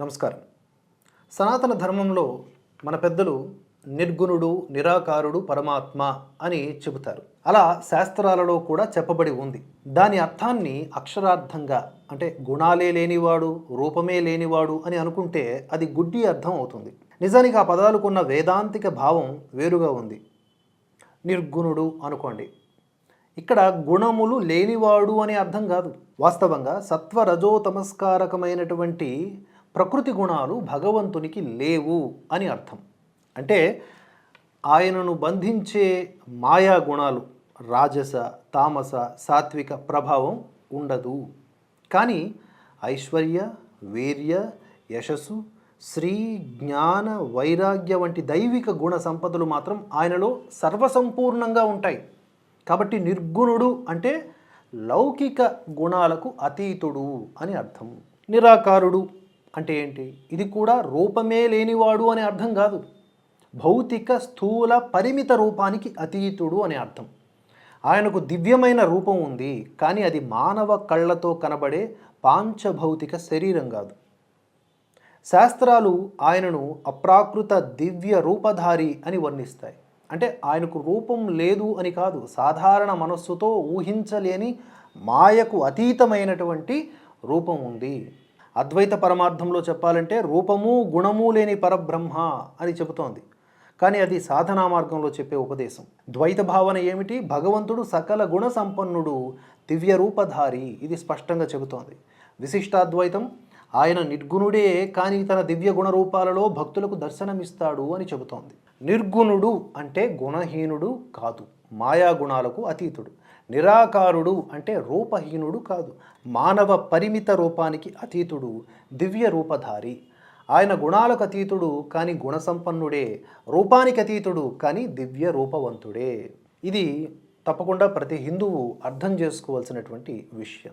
నమస్కారం. సనాతన ధర్మంలో మన పెద్దలు నిర్గుణుడు నిరాకారుడు పరమాత్మ అని చెబుతారు. అలా శాస్త్రాలలో కూడా చెప్పబడి ఉంది. దాని అర్థాన్ని అక్షరార్థంగా అంటే గుణాలే లేనివాడు రూపమే లేనివాడు అని అనుకుంటే అది గుడ్డి అర్థం అవుతుంది. నిజానికి ఆ పదాలకున్న వేదాంతిక భావం వేరుగా ఉంది. నిర్గుణుడు అనుకోండి. ఇక్కడ గుణములు లేనివాడు అనే అర్థం కాదు. వాస్తవంగా సత్వ రజో తమస్కారకమైనటువంటి ప్రకృతి గుణాలు భగవంతునికి లేవు అని అర్థం. అంటే ఆయనను బంధించే మాయా గుణాలు రాజస తామస సాత్విక ప్రభావం ఉండదు. కానీ ఐశ్వర్య వీర్య యశస్సు శ్రీ జ్ఞాన వైరాగ్య వంటి దైవిక గుణ సంపదలు మాత్రం ఆయనలో సర్వసంపూర్ణంగా ఉంటాయి. కాబట్టి నిర్గుణుడు అంటే లౌకిక గుణాలకు అతీతుడు అని అర్థం. నిరాకారుడు అంటే ఏంటి? ఇది కూడా రూపమే లేనివాడు అనే అర్థం కాదు. భౌతిక స్థూల పరిమిత రూపానికి అతీతుడు అనే అర్థం. ఆయనకు దివ్యమైన రూపం ఉంది కానీ అది మానవ కళ్ళతో కనబడే పాంచభౌతిక శరీరం కాదు. శాస్త్రాలు ఆయనను అప్రాకృత దివ్య రూపధారి అని వర్ణిస్తాయి. అంటే ఆయనకు రూపం లేదు అని కాదు సాధారణ మనస్సుతో ఊహించలేని మాయకు అతీతమైనటువంటి రూపం ఉంది. అద్వైత పరమార్థంలో చెప్పాలంటే రూపము గుణము లేని పరబ్రహ్మ అని చెబుతోంది. కానీ అది సాధనా మార్గంలో చెప్పే ఉపదేశం. ద్వైత భావన ఏమిటి? భగవంతుడు సకల గుణ సంపన్నుడు దివ్య రూపధారి ఇది స్పష్టంగా చెబుతోంది. విశిష్టాద్వైతం ఆయన నిర్గుణుడే కానీ తన దివ్య గుణ రూపాలలో భక్తులకు దర్శనమిస్తాడు అని చెబుతోంది. నిర్గుణుడు అంటే గుణహీనుడు కాదు మాయా గుణాలకు అతీతుడు. నిరాకారుడు అంటే రూపహీనుడు కాదు మానవ పరిమిత రూపానికి అతీతుడు దివ్య రూపధారి. ఆయన గుణాలకు అతీతుడు కానీ గుణసంపన్నుడే రూపానికి అతీతుడు కానీ దివ్య రూపవంతుడే. ఇది తప్పకుండా ప్రతి హిందువు అర్థం చేసుకోవాల్సినటువంటి విషయం.